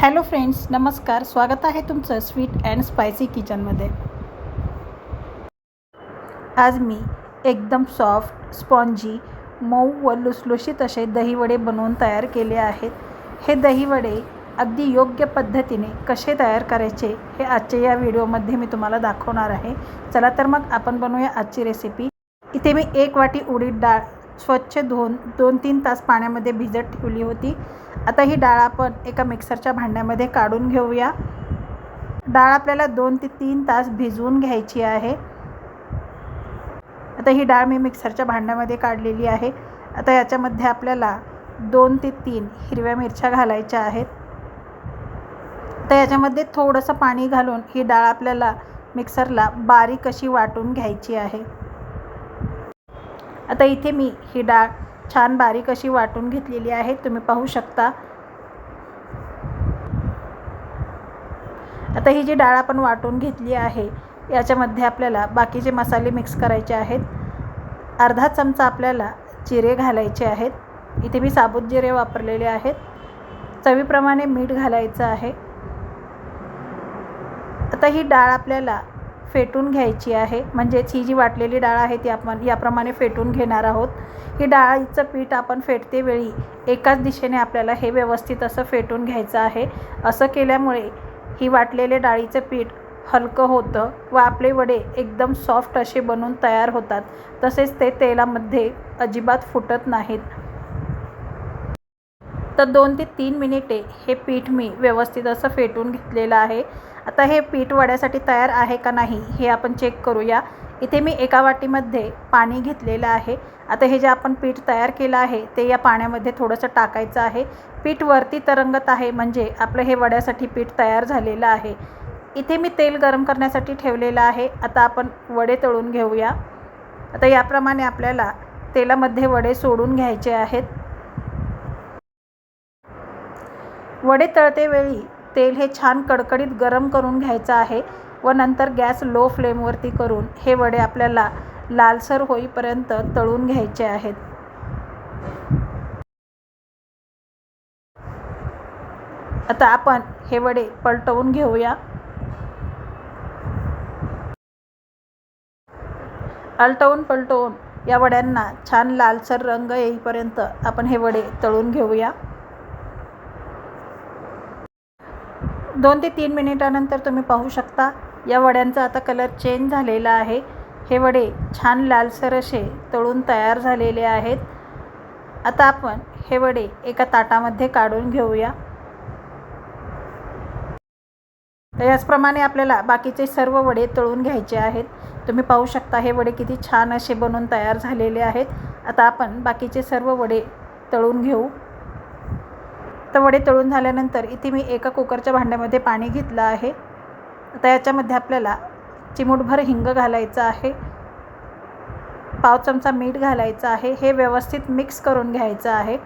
Hello friends नमस्कार. स्वागत आहे तुमचं स्वीट अँड स्पायसी किचनमध्ये. आज मी एकदम सॉफ्ट स्पॉन्जी मऊ व लुसलुशीत असे दहीवडे बनवून तयार केले आहेत. हे दहीवडे अगदी योग्य पद्धतीने कसे तयार करायचे हे आजच्या या व्हिडिओमध्ये मी तुम्हाला दाखवणार आहे. चला तर मग आपण बनवूया आजची रेसिपी इथे मी एक वाटी उडीद डाळ स्वच्छ धुवून दोन तीन तास पाण्यामध्ये भिजत ठेवली होती. आता ही डाळ आपण एका मिक्सरच्या भांड्यामध्ये काढून घेऊया. डाळ आपल्याला दोन ते तीन तास भिजवून घ्यायची आहे. आता ही डाळ मी मिक्सरच्या भांड्यामध्ये काढलेली आहे. आता याच्यामध्ये आपल्याला दोन ते तीन हिरव्या मिरच्या घालायच्या आहेत. तर याच्यामध्ये थोडंसं पाणी घालून ही डाळ आपल्याला मिक्सरला बारीक अशी वाटून घ्यायची आहे. आता इथे मी ही डाळ छान बारीक अशी वाटून घेतलेली आहे. तुम्ही पाहू शकता. आता ही जी डाळ आपण वाटून घेतली आहे याच्यामध्ये आपल्याला बाकीचे मसाले मिक्स करायचे आहेत अर्धा चमचा आपल्याला जिरे घालायचे आहेत. इथे मी साबुत जिरे वापरलेले आहेत. चवीप्रमाणे मीठ घालायचं आहे. आता ही डाळ आपल्याला फेटून घ्यायची आहे. म्हणजेच ही जी वाटलेली डाळ आहे ती आपण याप्रमाणे फेटून घेणार आहोत. ही डाळीचं पीठ आपण फेटते वेळी एकाच दिशेने आपल्याला हे व्यवस्थित असं फेटून घ्यायचं आहे. असं केल्यामुळे ही वाटलेले डाळीचं पीठ हलकं होतं व आपले वडे एकदम सॉफ्ट असे बनून तयार होतात. तसेच ते तेलामध्ये अजिबात फुटत नाहीत. तर दोन ते तीन मिनिटे हे पीठ मी व्यवस्थित असं फेटून घेतलेलं आहे. आता हे पीठ वड्यासाठी तयार आहे का नाही हे आपण चेक करूया. इथे मी एका वाटीमध्ये पाणी घेतलेलं आहे. आता हे जे आपण पीठ तयार केलं आहे ते या पाण्यामध्ये थोडंसं टाकायचं आहे. पीठ वरती तरंगत आहे म्हणजे आपलं हे वड्यासाठी पीठ तयार झालेलं आहे. इथे मी तेल गरम करण्यासाठी ठेवलेलं आहे. आता आपण वडे तळून घेऊया. आता याप्रमाणे आपल्याला तेलामध्ये वडे सोडून घ्यायचे आहेत. वडे तळतेवेळी तेल हे छान कडकडीत गरम करून घ्यायचं आहे व नंतर गॅस लो फ्लेमवरती करून हे वडे आपल्याला लालसर होईपर्यंत तळून घ्यायचे आहेत. आता आपण हे वडे पलटवून घेऊया. अलटवून पलटवून या वड्यांना छान लालसर रंग येईपर्यंत आपण हे वडे तळून घेऊया. दोन ते तीन मिनिटानंतर तुम्ही पाहू शकता. या वड्यांचा आता कलर चेंज झालेला आहे. हे वडे छान लालसर असे तळून तयार झालेले आहेत. आता आपण हे वडे एका ताटामध्ये काढून घेऊया. तर याचप्रमाणे आपल्याला बाकीचे सर्व वडे तळून घ्यायचे आहेत. तुम्ही पाहू शकता हे वडे किती छान असे बनून तयार झालेले आहेत. आता आपण बाकीचे सर्व वडे तळून घेऊ. तर वडे तळून झाल्यानंतर इथे मी एका कुकरच्या भांड्यामध्ये पाणी घेतलं आहे. आता याच्यामध्ये आपल्याला चिमूटभर हिंग घालायचं आहे. पाव चमचा मीठ घालायचं आहे. हे व्यवस्थित मिक्स करून घ्यायचं आहे.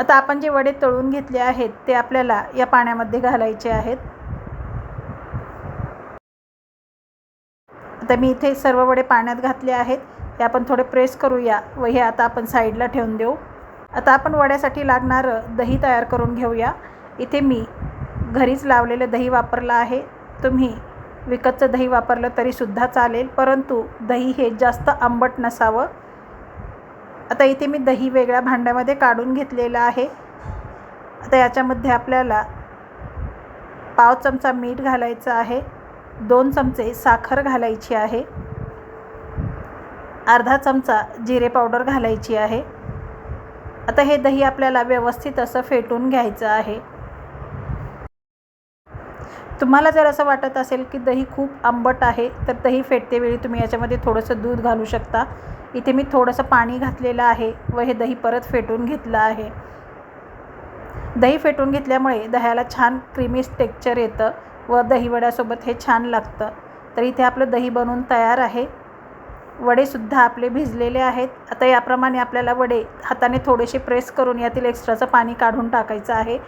आता आपण जे वडे तळून घेतले आहेत ते आपल्याला या पाण्यामध्ये घालायचे आहेत. आता मी इथे सर्व वडे पाण्यात घातले आहेत. हे आपण थोडे प्रेस करूया व हे आता आपण साईडला ठेवून देऊ. आता आपण वड्यासाठी लागणारं दही तयार करून घेऊया. इथे मी घरीच लावलेलं दही वापरलं आहे. तुम्ही विकतचं दही वापरलं तरीसुद्धा चालेल परंतु दही हे जास्त आंबट नसावं. आता इथे मी दही वेगळ्या भांड्यामध्ये काढून घेतलेलं आहे. आता याच्यामध्ये आपल्याला पाव चमचा मीठ घालायचं आहे. दोन चमचे साखर घालायची आहे. अर्धा चमचा जिरे पावडर घालायची आहे. आता हे दही आपल्याला व्यवस्थित असं फेटून घ्यायचं आहे. तुम्हाला जर असं वाटत असेल की दही खूप आंबट आहे तर दही फेटतेवेळी तुम्ही याच्यामध्ये थोडंसं दूध घालू शकता. इथे मी थोडंसं पाणी घातलेलं आहे व हे दही परत फेटून घेतलं आहे. दही फेटून घेतल्यामुळे दह्याला छान क्रीमी टेक्चर येतं व दहीवड्यासोबत हे छान लागतं. तर इथे आपलं दही बनवून तयार आहे. वडेसुद्धा आपले भिजलेले आहेत. आता याप्रमाणे आपल्याला वडे हाताने थोडेसे प्रेस करून यातील एक्स्ट्राचं पाणी काढून टाकायचं आहे.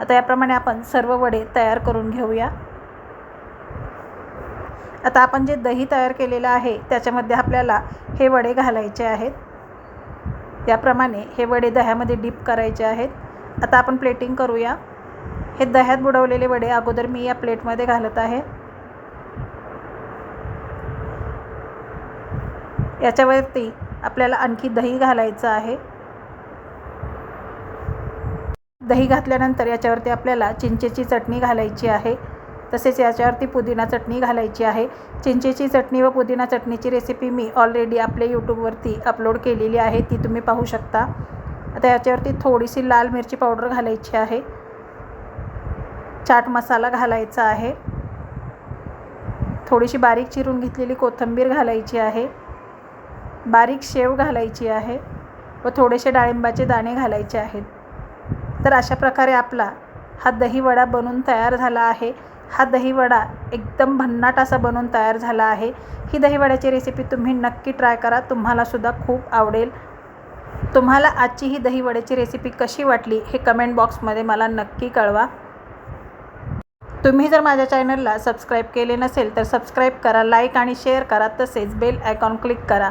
आता याप्रमाणे आपण सर्व वडे तयार करून घेऊया. आता आपण जे दही तयार केलेलं आहे त्याच्यामध्ये आपल्याला हे वडे घालायचे आहेत. याप्रमाणे हे वडे दह्यामध्ये डीप करायचे आहेत. आता आपण प्लेटिंग करूया. हे दह्यात बुडवलेले वडे अगोदर मी या प्लेटमध्ये घालत आहे. याच्यावरती आपल्याला आणखी दही घालायचं आहे. दही घातल्यानंतर याच्यावरती आपल्याला चिंचेची चटणी घालायची आहे. तसेच याच्यावरती पुदिना चटणी घालायची आहे. चिंचेची चटणी व पुदिना चटणीची रेसिपी मी ऑलरेडी आपल्या यूट्यूबवरती अपलोड केलेली आहे. ती तुम्ही पाहू शकता. आता याच्यावरती थोडीशी लाल मिरची पावडर घालायची आहे. चाट मसाला घालायचा आहे. थोडीशी बारीक चिरून घेतलेली कोथिंबीर घालायची आहे. बारीक शेव घालायची आहे व थोडेसे डाळिंबाचे दाणे घालायचे आहेत. तर अशा प्रकारे आपला हा दहीवडा बनून तयार झाला आहे. हा दहीवडा एकदम भन्नाट असा बनून तयार झाला आहे. ही दहीवड्याची रेसिपी तुम्ही नक्की ट्राय करा. तुम्हालासुद्धा खूप आवडेल. तुम्हाला आजची ही दहीवड्याची रेसिपी कशी वाटली हे कमेंट बॉक्समध्ये मला नक्की कळवा. तुम्ही जर माझ्या चॅनलला सबस्क्राईब केले नसेल तर सबस्क्राईब करा लाईक आणि शेअर करा. तसेच बेल आयकॉन क्लिक करा.